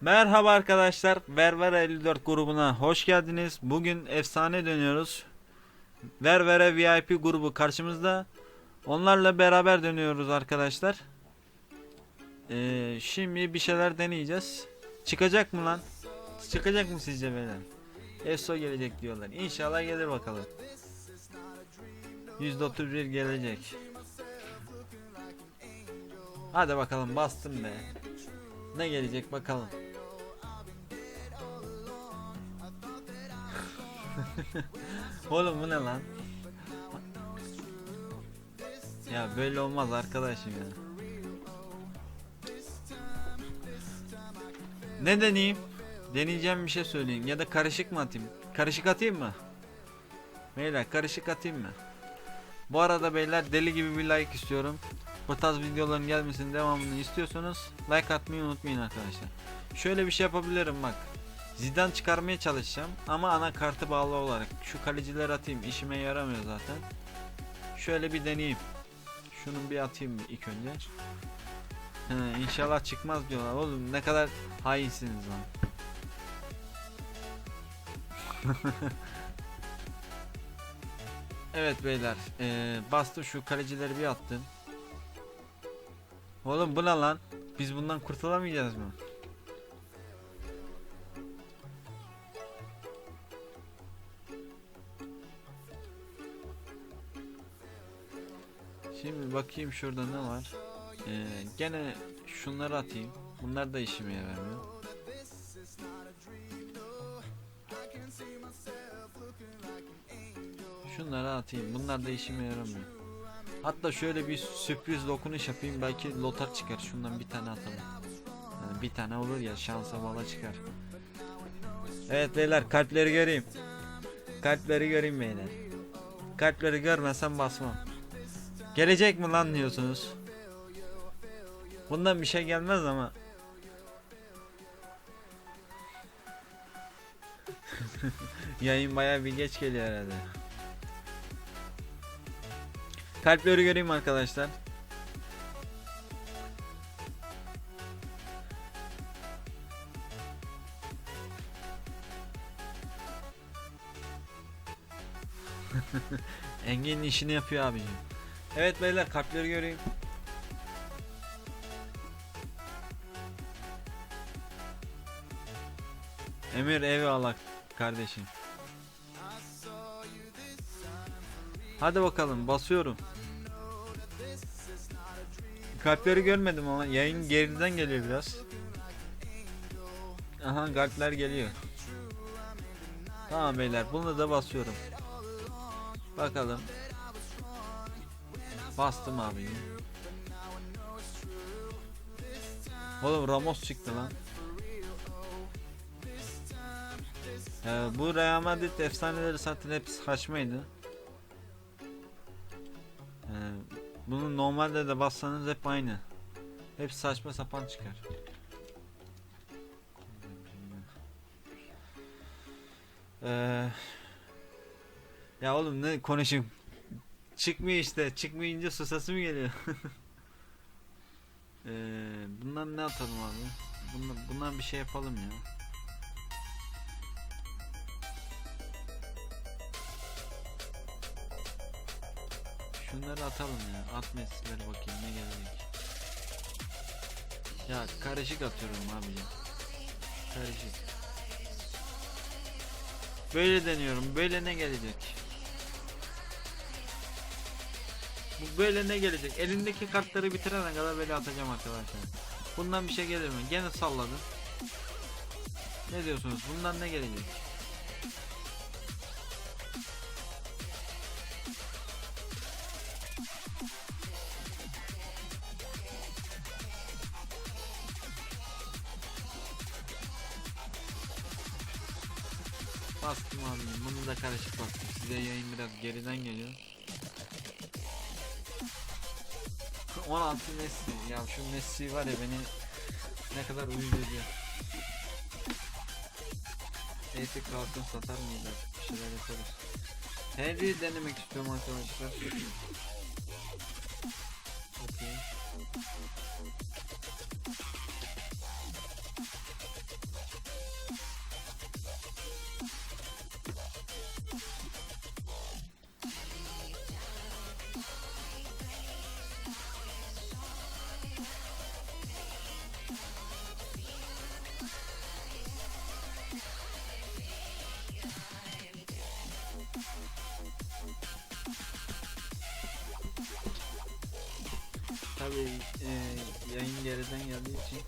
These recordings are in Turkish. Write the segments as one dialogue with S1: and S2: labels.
S1: Merhaba arkadaşlar. Ververa 54 grubuna hoş geldiniz. Bugün efsane dönüyoruz. Ververa VIP grubu karşımızda. Onlarla beraber dönüyoruz arkadaşlar. Ee, şimdi bir şeyler deneyeceğiz. Çıkacak mı lan? Çıkacak mı sizce beyler? ESO gelecek diyorlar. İnşallah gelir bakalım. %31 gelecek. Hadi bakalım bastım be. Ne gelecek bakalım. Oğlum bu ne lan? Ya böyle olmaz arkadaşım ya. Ne deneyeyim? Deneyeceğim bir şey söyleyeyim ya da karışık mı atayım? Karışık atayım mı? Beyler karışık atayım mı? Bu arada beyler deli gibi bir like istiyorum. Bu tarz videoların gelmesinin devamını istiyorsanız like atmayı unutmayın arkadaşlar. Şöyle bir şey yapabilirim bak. Zidane çıkarmaya çalışacağım ama ana kartı bağlı olarak. Şu kaleciler atayım işime yaramıyor zaten. Şöyle bir deneyeyim. Şunu bir atayım ilk önce. He, inşallah çıkmaz diyorlar. Oğlum ne kadar hainsiniz lan. evet beyler. Ee, bastı şu kalecileri bir attım. Oğlum bu ne lan? Biz bundan kurtulamayacağız mı? Şimdi bakayım şurada ne var. Ee, gene şunları atayım. Bunlar da işime yaramıyor. Şunları atayım. Bunlar da işime yaramıyor. Hatta şöyle bir sürpriz dokunuş yapayım. Belki lotar çıkar. Şundan bir tane atalım. Yani bir tane olur ya şansa bala çıkar. Evet beyler kalpleri göreyim. Kalpleri göreyim beyler. Kalpleri görmesem basmam. Gelecek mi lan diyorsunuz? Bundan bir şey gelmez ama. Yayın baya bir geç geliyor herhalde. Kalpleri göreyim arkadaşlar. Engin'in işini yapıyor abicim. Evet beyler kalpleri göreyim. Emir eyvallah kardeşim. Hadi bakalım basıyorum. Kalpleri görmedim ama yayın geriden geliyor biraz. Aha kalpler geliyor. Tamam beyler bunu da basıyorum. Bakalım. Bastım abi. Oğlum Ramos çıktı lan. Ee, bu Real Madrid efsaneleri zaten hep saçmaydı. Ee, bunu normalde de bassanız hep aynı. Hep saçma sapan çıkar. Ee, ya oğlum ne konuşayım? Çıkmıyor işte. Çıkmayınca susası mı geliyor? ee, bundan ne atalım abi? Bundan, bundan bir şey yapalım ya. Şunları atalım ya. At mesajları bakayım ne gelecek. Ya karışık atıyorum abicim. Karışık. Böyle deniyorum. Böyle ne gelecek? Bu böyle ne gelecek? Elindeki kartları bitirene kadar böyle atacağım arkadaşlar. Bundan bir şey gelir mi? Gene salladım. Ne diyorsunuz? Bundan ne gelecek? Bastım abi. Bunu da karışık bastım. Size yayın biraz geriden geliyor. 16 Messi. Ya şu Messi var ya beni ne kadar uyuz ediyor. Neyse kalkın satar mıydı? Bir şeyler yaparız. Henry'i denemek istiyorum arkadaşlar. Tabii e, yayın geriden geldiği için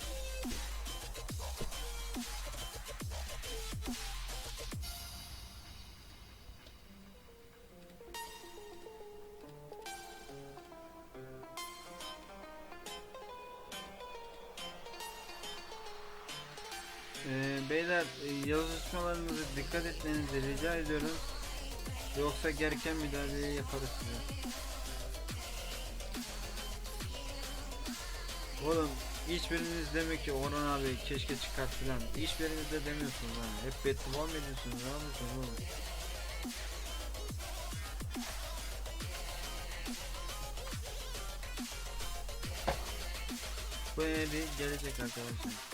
S1: Ee, beyler e, yazışmalarınızı dikkat etmenizi rica ediyorum. Yoksa gereken müdahaleyi yaparız size. Oğlum hiçbiriniz demiyor ki Orhan abi keşke çıkart filan. Hiçbiriniz de demiyorsunuz ha. Hep beddua mı ediyorsunuz? Ne yapıyorsunuz oğlum? Bu bir gelecek arkadaşlar.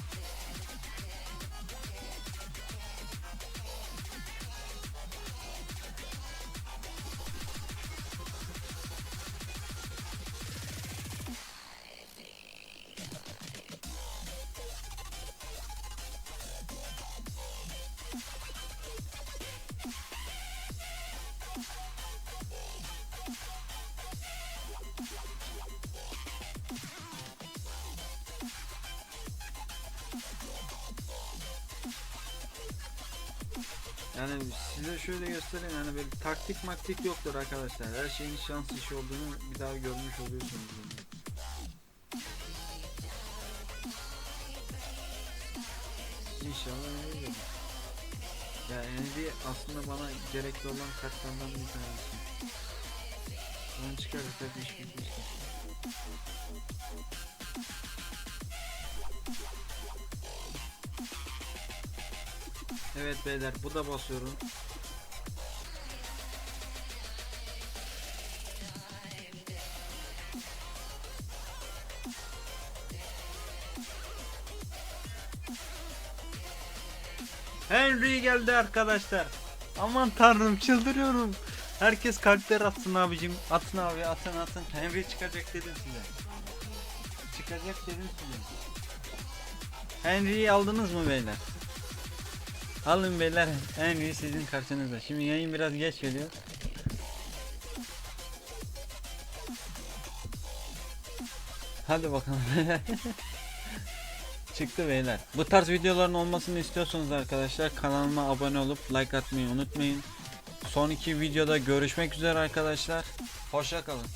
S1: Yani size şöyle göstereyim yani böyle taktik maktik yoktur arkadaşlar. Her şeyin şans işi olduğunu bir daha görmüş oluyorsunuz. İnşallah öyledir. Ya Envy aslında bana gerekli olan kartlardan bir tanesi. Onu çıkarırsak iş Evet beyler bu da basıyorum. Henry geldi arkadaşlar. Aman tanrım çıldırıyorum. Herkes kalpler atsın abicim. Atın abi atın atın. Henry çıkacak dedim size. Çıkacak dedim size. Henry'yi aldınız mı beyler? Alın beyler Henry sizin karşınızda. Şimdi yayın biraz geç geliyor. Hadi bakalım. Çıktı beyler. Bu tarz videoların olmasını istiyorsanız arkadaşlar kanalıma abone olup like atmayı unutmayın. Son iki videoda görüşmek üzere arkadaşlar. Hoşça kalın.